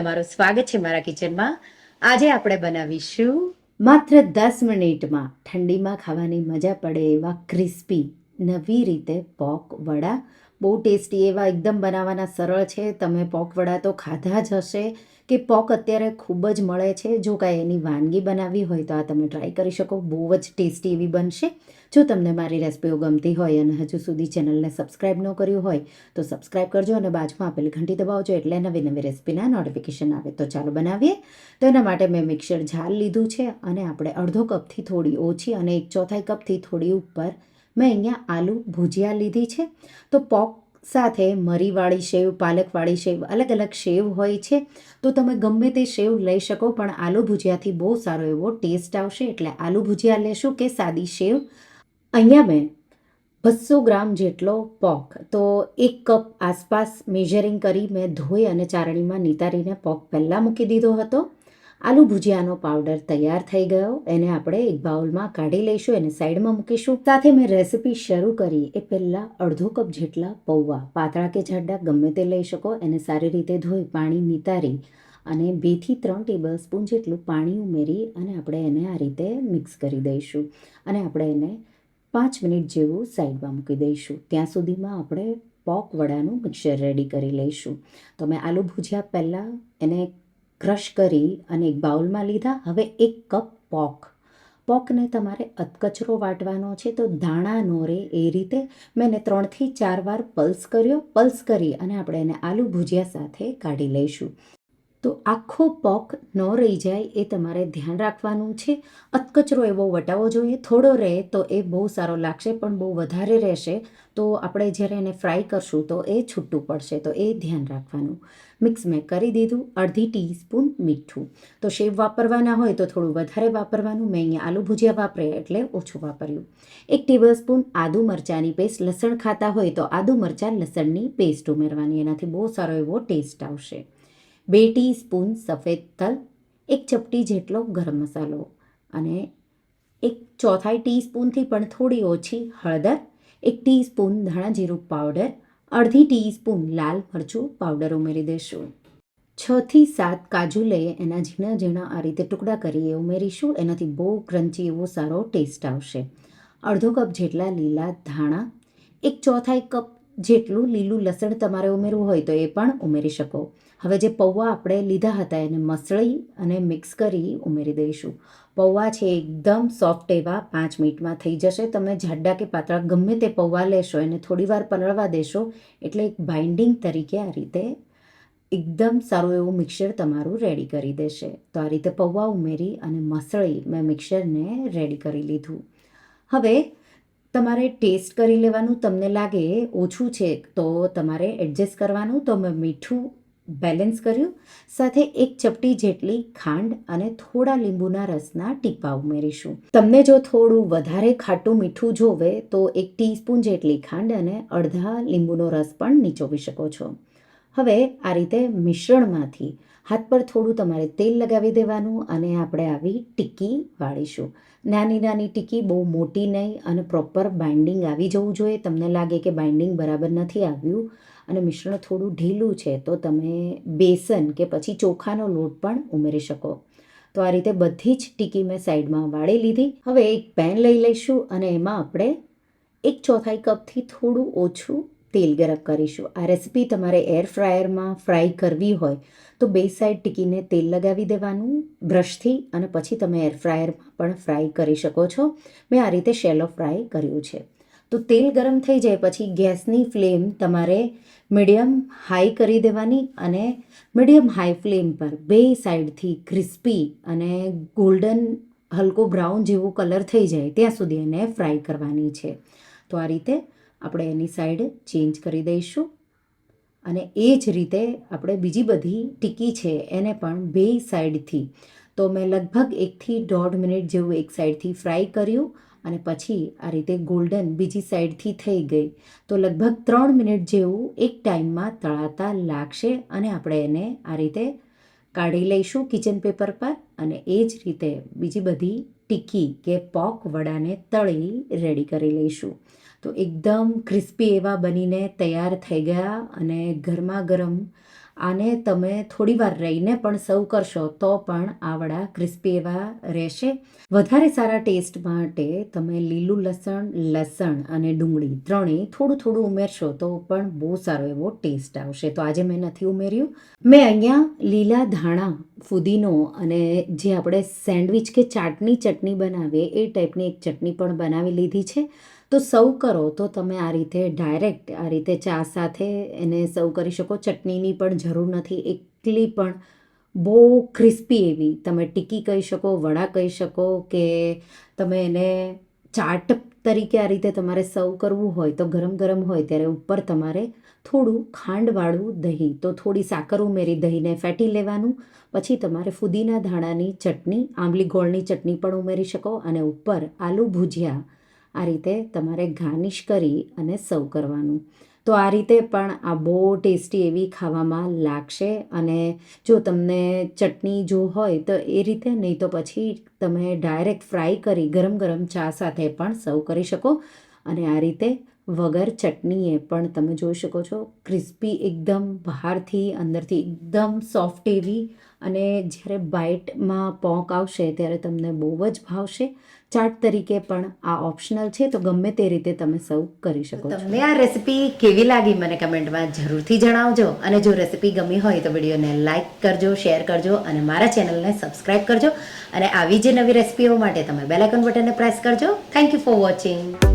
તમારું સ્વાગત છે મારા કિચનમાં. આજે આપણે બનાવીશું માત્ર દસ મિનિટમાં ઠંડીમાં ખાવાની મજા પડે એવા ક્રિસ્પી, નવી રીતે પોક વડા બહુ ટેસ્ટી એવા, એકદમ બનાવવાના સરળ છે. તમે પોક વડા તો ખાધા જ હશે કે પોક અત્યારે ખૂબ જ મળે છે. જો કાંઈ એની વાનગી બનાવવી હોય તો આ તમે ટ્રાય કરી શકો. બહુ જ ટેસ્ટી એવી બનશે. જો તમને મારી રેસિપીઓ ગમતી હોય અને હજુ સુધી ચેનલને સબસ્ક્રાઈબ ન કર્યું હોય તો સબસ્ક્રાઈબ કરજો અને બાજુમાં આપેલી ઘંટી દબાવજો એટલે નવી નવી રેસિપીના નોટિફિકેશન આવે. તો ચાલો બનાવીએ. તો એના માટે મેં મિક્સર ઝાલ લીધું છે અને આપણે અડધો કપથી થોડી ઓછી અને એક ચોથાઈ કપથી થોડી ઉપર મેં અહીંયા આલુ ભુજિયા લીધી છે. તો પોક સાથે મરીવાળી સેવ પાલકવાળી સેવ અલગ અલગ સેવ હોય છે. તો તમે ગમે તે સેવ લઈ શકો, પણ આલુ ભુજિયાથી બહુ સારો એવો ટેસ્ટ આવશે. એટલે આલુ ભુજિયા લેશું કે સાદી સેવ અહીંયા મેં બસો ગ્રામ જેટલો પોક. તો એક કપ આસપાસ મેઝરિંગ કરી મેં ધોઈ અને ચારણીમાં નિતારીને પોક પહેલાં મૂકી દીધો હતો. આલુ ભુજિયાનો પાવડર તૈયાર થઈ ગયો. એને આપણે એક બાઉલમાં કાઢી લઈશું, એને સાઈડમાં મૂકીશું. સાથે મેં રેસિપી શરૂ કરી. એ પહેલાં અડધો કપ જેટલા પૌવા, પાતળા કે જાડા, ગમે તે લઈ શકો. એને સારી રીતે ધોઈ, પાણી નિતારી અને બેથી ત્રણ ટેબલ સ્પૂન જેટલું પાણી ઉમેરી અને આપણે એને આ રીતે મિક્સ કરી દઈશું. અને આપણે એને પાંચ મિનિટ જેવું સાઈડમાં મૂકી દઈશું. ત્યાં સુધીમાં આપણે પોક વડાનું મિક્સર રેડી કરી લઈશું. તો મેં આલુ ભુજિયા પહેલાં એને ક્રશ કરી અને એક બાઉલમાં લીધા. હવે એક કપ પોક. પોકને તમારે અધકચરો વાટવાનો છે તો દાણા નો રહે એ રીતે. મેં એને ત્રણથી ચાર વાર પલ્સ કર્યો. પલ્સ કરી અને આપણે એને આલુ ભુજિયા સાથે કાઢી લઈશું. તો આખો પોક ન રહી જાય એ તમારે ધ્યાન રાખવાનું છે. અતકચરો એવો વટાવવો જોઈએ. થોડો રહે તો એ બહુ સારો લાગશે, પણ બહુ વધારે રહેશે તો આપણે જ્યારે એને ફ્રાય કરશું તો એ છૂટું પડશે. તો એ ધ્યાન રાખવાનું. મિક્સ મેં કરી દીધું અડધી ટીસ્પૂન મીઠું. તો શેવ વાપરવાના હોય તો થોડું વધારે વાપરવાનું. મેં અહીંયા આલુ ભુજિયા વાપરે એટલે ઓછું વાપર્યું. એક ટેબલસ્પૂન આદુ મરચાંની પેસ્ટ. લસણ ખાતા હોય તો આદુ મરચાં લસણની પેસ્ટ ઉમેરવાની. એનાથી બહુ સારો એવો ટેસ્ટ આવશે. બે ટીસ્પૂન સફેદ તલ, એક ચપટી જેટલો ગરમ મસાલો અને એક ચોથાઈ ટીસ્પૂનથી પણ થોડી ઓછી હળદર, એક ટીસ્પૂન ધાણા જીરું પાવડર, અડધી ટીસ્પૂન લાલ મરચું પાવડર ઉમેરી દઈશું છથી સાત કાજુ લઈએ, એના ઝીણા ઝીણા આ રીતે ટુકડા કરીએ, ઉમેરીશું, એનાથી બહુ ક્રન્ચી એવો સારો ટેસ્ટ આવશે. અડધો કપ જેટલા લીલા ધાણા, એક ચોથાઈ કપ જેટલું લીલું લસણ તમારે ઉમેરવું હોય તો એ પણ ઉમેરી શકો. હવે જે પૌવા આપણે લીધા હતા એને મસળી અને મિક્સ કરી ઉમેરી દઈશું. પૌવા છે એકદમ સોફ્ટ એવા, પાંચ મિનિટમાં થઈ જશે. તમે જાડા કે પાતળા, ગમે તે પૌવા લેશો, એને થોડીવાર પલળવા દેશો. એટલે એક બાઇન્ડિંગ તરીકે આ રીતે એકદમ સારું એવું મિક્સર તમારું રેડી કરી દેશે. તો આ રીતે પૌવા ઉમેરી અને મસળી મેં મિક્સરને રેડી કરી લીધું. હવે તમારે ટેસ્ટ કરી લેવાનું તમને લાગે, ઓછું છે તો તમારે એડજસ્ટ કરવાનું. તો મેં મીઠું બેલેન્સ કર્યું, સાથે એક ચપટી જેટલી ખાંડ અને થોડા લીંબુના રસના ટીપા ઉમેરીશું. તમને જો થોડું વધારે ખાટું મીઠું જોવે, તો એક ટીસ્પૂન જેટલી ખાંડ અને અડધા લીંબુનો રસ પણ નીચોવી શકો છો. હવે આ રીતે મિશ્રણમાંથી હાથ પર થોડું તમારે તેલ લગાવી દેવાનું અને આપણે આવી ટીકી વાળીશું. નાની નાની ટીકી બહુ મોટી નહીં અને પ્રોપર બાઇન્ડિંગ આવી જવું જોઈએ. તમને લાગે કે બાઇન્ડિંગ બરાબર નથી આવ્યું અને મિશ્રણ થોડું ઢીલું છે, તો તમે બેસન કે પછી ચોખાનો લોટ પણ ઉમેરી શકો. તો આ રીતે બધી જ ટીકી મેં સાઈડમાં વાળી લીધી. હવે એક પેન લઈ લઈશું અને એમાં આપણે એક ચોથાઈ કપથી થોડું ઓછું તેલ ગરમ કરીશું. આ રેસીપી તમારે એર ફ્રાયરમાં ફ્રાય કરવી હોય, તો બે સાઈડ ટીકીને તેલ લગાવી દેવાનું, બ્રશથી અને પછી તમે એર ફ્રાયરમાં પણ ફ્રાય કરી શકો છો. મેં આ રીતે શેલો ફ્રાય કર્યું છે. તો તેલ ગરમ થઈ જાય પછી ગેસની ફ્લેમ તમારે મીડિયમ હાઈ કરી દેવાની અને મીડિયમ હાઈ ફ્લેમ પર બે સાઈડથી ક્રિસ્પી અને ગોલ્ડન હલકો બ્રાઉન જેવો કલર થઈ જાય ત્યાં સુધી એને ફ્રાય કરવાની છે. તો આ રીતે આપણે એની સાઈડ ચેન્જ કરી દઈશું અને એ જ રીતે આપણે બીજી બધી ટીકી છે એને પણ બે સાઈડથી. તો મેં લગભગ એકથી દોઢ મિનિટ જેવું એક સાઈડથી ફ્રાય કર્યું અને પછી આ રીતે ગોલ્ડન બીજી સાઈડથી થઈ ગઈ. તો લગભગ ત્રણ મિનિટ જેવું એક ટાઈમમાં તળાતા લાગશે અને આપણે એને આ રીતે કાઢી લઈશું કિચન પેપર પર અને એ જ રીતે બીજી બધી ટીકી કે પોક વડાને તળી રેડી કરી લઈશું. તો એકદમ ક્રિસ્પી એવા બનીને તૈયાર થઈ ગયા અને ગરમા ગરમ આને તમે થોડી વાર રહીને પણ સર્વ કરશો, તો પણ આવડા વડા ક્રિસ્પી એવા રહેશે. વધારે સારા ટેસ્ટ માટે તમે લીલું લસણ લસણ અને ડુંગળી ત્રણેય થોડું થોડું ઉમેરશો, તો પણ બહુ સારો એવો ટેસ્ટ આવશે. તો આજે મેં નથી ઉમેર્યું. મેં અહીંયા લીલા ધાણા ફુદીનો અને જે આપણે સેન્ડવિચ કે ચાટની ચટણી બનાવીએ, એ ટાઈપની એક ચટણી પણ બનાવી લીધી છે. તો સર્વ કરો તો તમે આ રીતે ડાયરેક્ટ આ રીતે ચા સાથે એને સર્વ કરી શકો. ચટણીની પણ જરૂર નથી. એકલી પણ બહુ ક્રિસ્પી એવી. તમે ટીકી કહી શકો, વડા કહી શકો કે તમે એને ચાટ તરીકે આ રીતે તમારે સર્વ કરવું હોય તો ગરમ ગરમ હોય ત્યારે ઉપર તમારે થોડું ખાંડવાળું દહીં. તો થોડી સાકર ઉમેરી દહીંને ફેટી લેવાનું. પછી તમારે ફુદીના ધાણાની ચટણી, આંબલી ગોળની ચટણી પણ ઉમેરી શકો અને ઉપર આલુ ભુજિયા આ રીતે તમારે ગાર્નિશ કરી અને સર્વ કરવાનું. તો આ રીતે પણ આ બહુ ટેસ્ટી એવી ખાવામાં લાગશે અને જો તમને ચટણી જો હોય તો એ રીતે નહીં તો પછી તમે ડાયરેક્ટ ફ્રાય કરી ગરમ ગરમ ચા સાથે પણ સર્વ કરી શકો. અને આ રીતે વગર ચટણીએ પણ તમે જોઈ શકો છો ક્રિસ્પી એકદમ બહારથી અંદરથી એકદમ સોફ્ટ એવી અને જ્યારે બાઇટમાં પોંક આવશે ત્યારે તમને બહુ જ ભાવશે. ચાટ તરીકે પણ આ ઓપ્શનલ છે તો ગમે તે રીતે તમે સર્વ કરી શકો છો. તમને આ રેસીપી કેવી લાગી મને કમેન્ટમાં જરૂરથી જણાવજો. અને જો રેસીપી ગમી હોય તો વિડીયોને લાઇક કરજો શેર કરજો અને મારા ચેનલને સબસ્ક્રાઇબ કરજો. અને આવી જે નવી રેસીપીઓ માટે તમે બેલાઇકન બટનને પ્રેસ કરજો. Thank you for watching